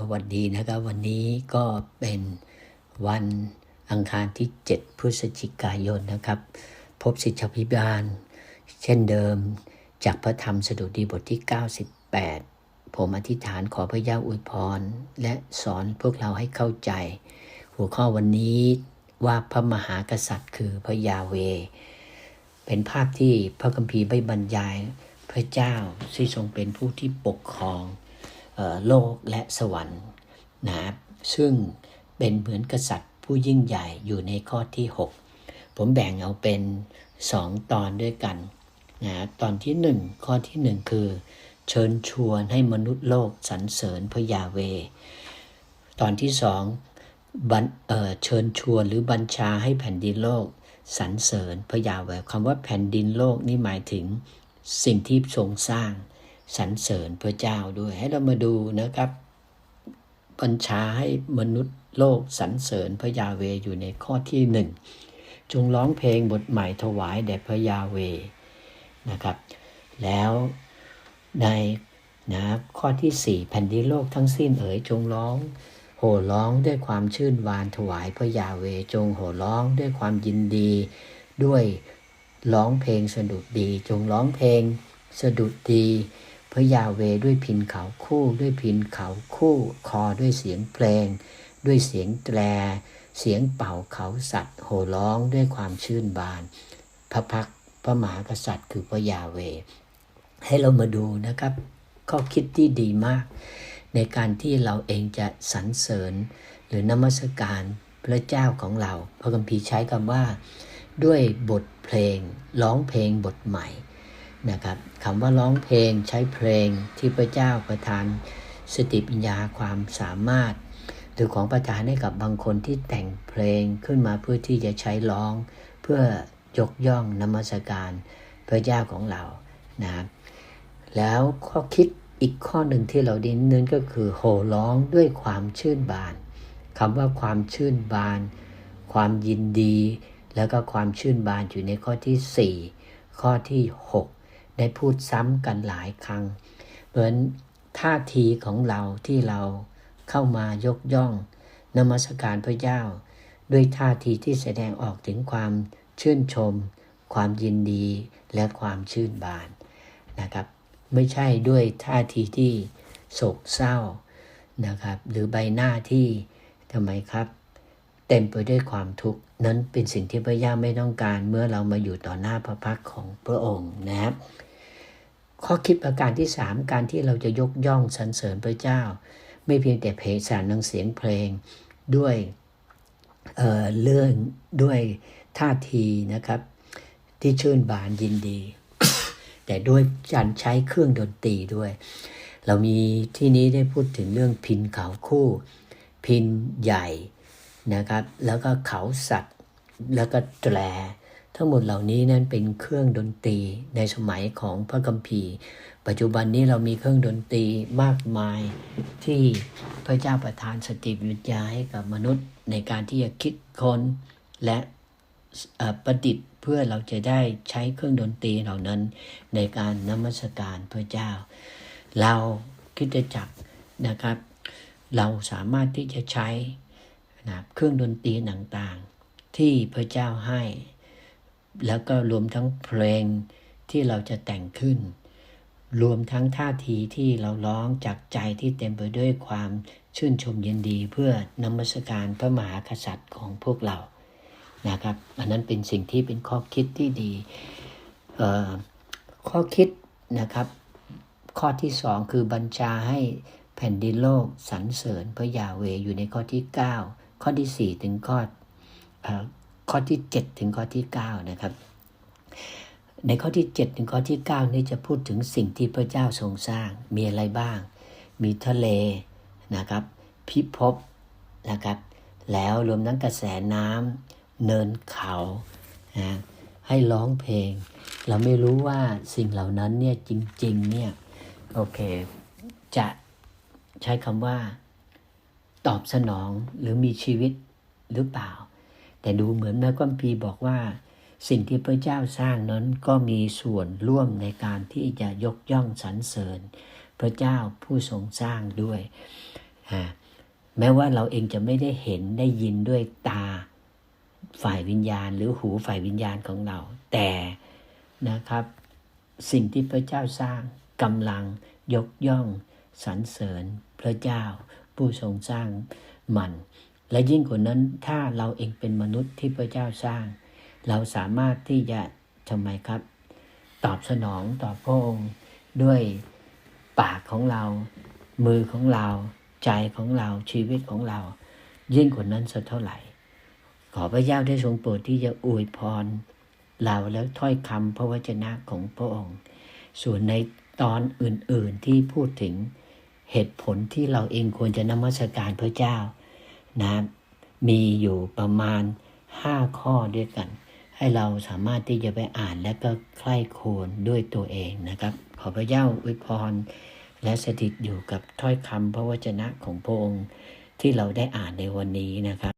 สวัสดีนะครับ วันนี้ก็เป็นวันอังคารที่ 7 พฤศจิกายนนะครับ พบสิทธิพิบาล เช่นเดิมจากพระธรรมสดุดีบทที่ 98 ผมอธิษฐานขอพระเจ้าอวยพร และสอนพวกเราให้เข้าใจ หัวข้อวันนี้ว่าพระมหากษัตริย์คือพระยาเว เป็นภาพที่พระคัมภีร์ไม่บรรยายพระเจ้าที่ทรงเป็นผู้ที่ปกครอง โลกและสวรรค์นะครับซึ่งเป็นเหมือนกษัตริย์ผู้ยิ่งใหญ่อยู่ในข้อที่ 6 ผมแบ่งเอาเป็น 2 ตอนด้วยกันนะตอนที่ 1 ข้อที่ 1 คือ เชิญชวนให้มนุษย์โลกสรรเสริญพระยาเว ตอนที่สองเออเชิญชวนหรือบัญชาให้แผ่นดินโลกสรรเสริญพระยาเวคำว่าแผ่นดินโลกนี่หมายถึงสิ่งที่ทรงสร้าง สรรเสริญพระเจ้าด้วย ให้เรามาดูนะครับ บัญชาให้มนุษย์โลกสรรเสริญพระยาเวอยู่ในข้อที่หนึ่งจงร้องเพลงบทใหม่ถวายแด่พระยาเวนะครับ แล้วในนะข้อที่สี่แผ่นดินโลกทั้งสิ้นเอ๋ยจงร้อง โห่ร้องด้วยความชื่นวานถวายพระยาเวจงโห่ร้องด้วยความยินดี ด้วยร้องเพลงสดุดดี จงร้องเพลงสดุดดี ระยาเวด้วยพินเขาคู่ ด้วยพินเขาคู่ คอด้วยเสียงเพลง ด้วยเสียงแตร เสียงเป่าเขาสัตว์โห่ร้องด้วยความชื่นบาน พระพักพระมหากษัตริย์ คือพระยาเว ให้เรามาดูนะครับ ข้อคิดที่ดีมาก ในการที่เราเองจะสรรเสริญ หรือนมัสการพระเจ้าของเรา พระคัมภีร์ใช้คำว่า ด้วยบทเพลง ร้องเพลงบทใหม่ นะครับคำว่าร้องเพลงใช้เพลงที่พระเจ้าประทานสติปัญญาความสามารถ หรือของประทานให้กับบางคนที่แต่งเพลงขึ้นมาเพื่อที่จะใช้ร้อง เพื่อยกย่องนมัสการพระเจ้าของเรานะครับแล้วข้อคิดอีกข้อหนึ่งที่เราดินเน้นก็คือโห่ร้องด้วยความชื่นบานคำว่าความชื่นบาน ความยินดี แล้วก็ความชื่นบานอยู่ในข้อที่ 4 ข้อที่ 6 ได้พูดซ้ำกันหลายครั้ง เหมือนท่าทีของเราที่เราเข้ามายกย่องนมัสการพระเจ้า ด้วยท่าทีที่แสดงออกถึงความชื่นชม ความยินดีและความชื่นบานนะครับ ไม่ใช่ด้วยท่าทีที่โศกเศร้านะครับ หรือใบหน้าที่ทำไมครับ เต็มไปด้วยความทุกข์นั้นเป็นสิ่งที่พระเจ้าไม่ต้องการเมื่อเรามาอยู่ต่อหน้าพระพักของพระองค์นะครับ ข้อคิดประการที่3การที่เราจะยกย่องสรรเสริญพระเจ้า ไม่เพียงแต่เพลงสารนังเสียงเพลงด้วยเออเรื่องด้วยท่าทีนะครับ ที่ชื่นบานยินดี แต่ด้วยการใช้เครื่องดนตรีด้วย เรามีที่นี้ได้พูดถึงเรื่องพินเขาคู่ พินใหญ่นะครับ แล้วก็เขาสัตว์ แล้วก็แตร ทั้งหมดเหล่านี้นั้นเป็นเครื่องดนตรีในสมัยของพระคัมภีร์ปัจจุบันนี้เรามีเครื่องดนตรีมากมายที่พระเจ้าประทานสติปัญญาให้กับมนุษย์ในการที่จะคิดค้นและประดิษฐ์เพื่อเราจะได้ใช้เครื่องดนตรีเหล่านั้นในการนมัสการพระเจ้า เราคิดจักนะครับ เราสามารถที่จะใช้นะเครื่องดนตรีต่างๆ ที่พระเจ้าให้ แล้วก็รวมทั้งเพลงที่เราจะแต่งขึ้น รวมทั้งท่าทีที่เราร้องจากใจที่เต็มไปด้วยความชื่นชมยินดีเพื่อนมัสการพระมหากษัตริย์ของพวกเรานะครับอันนั้นเป็นสิ่งที่เป็นข้อคิดที่ดีข้อคิดนะครับข้อที่สองคือบัญชาให้แผ่นดินโลกสรรเสริญพระยาเวอยู่ในข้อที่ 9 ข้อที่ 4 ถึงข้ออ ข้อที่ 7 ถึงข้อที่ 9 นะครับ ในข้อที่ 7 ถึงข้อที่ 9 นี้จะพูดถึงสิ่งที่พระเจ้าทรงสร้างมีอะไรบ้าง มีทะเลนะครับ พิภพนะครับแล้วรวมทั้งกระแสน้ำเนินเขานะให้ร้องเพลง เราไม่รู้ว่าสิ่งเหล่านั้นเนี่ยจริงๆเนี่ยโอเค จะใช้คำว่า ตอบสนองหรือมีชีวิตหรือเปล่า แต่ดูเหมือนแม่กัมพีบอกว่า สิ่งที่พระเจ้าสร้างนั้นก็มีส่วนร่วมในการที่จะยกย่องสรรเสริญ พระเจ้าผู้ทรงสร้างด้วย แม้ว่าเราเองจะไม่ได้เห็นได้ยินด้วยตาฝ่ายวิญญาณ หรือหูฝ่ายวิญญาณของเรา แต่นะครับ สิ่งที่พระเจ้าสร้างกำลังยกย่องสรรเสริญพระเจ้าผู้ทรงสร้างมัน และยิ่งกว่านั้นถ้าเราเองเป็นมนุษย์ที่พระเจ้าสร้าง เราสามารถที่จะทำไมครับ ตอบสนองต่อพระองค์ด้วยปากของเรา มือของเรา ใจของเราชีวิตของเรา ยิ่งกว่านั้นสักเท่าไหร่ ขอพระเจ้าได้ทรงโปรดที่จะอวยพรเราแล้วถ้อยคำพระวจนะของพระองค์ ส่วนในตอนอื่นๆที่พูดถึงเหตุผลที่เราเองควรจะนมัสการพระเจ้า นะมีอยู่ประมาณ 5 ข้อด้วยกัน ให้เราสามารถที่จะไปอ่านและก็ใคร่ควรด้วยตัวเองนะครับ ขอพระเจ้าอวยพรและสถิตอยู่กับถ้อยคำพระวจนะของพระองค์ที่เราได้อ่านในวันนี้นะครับ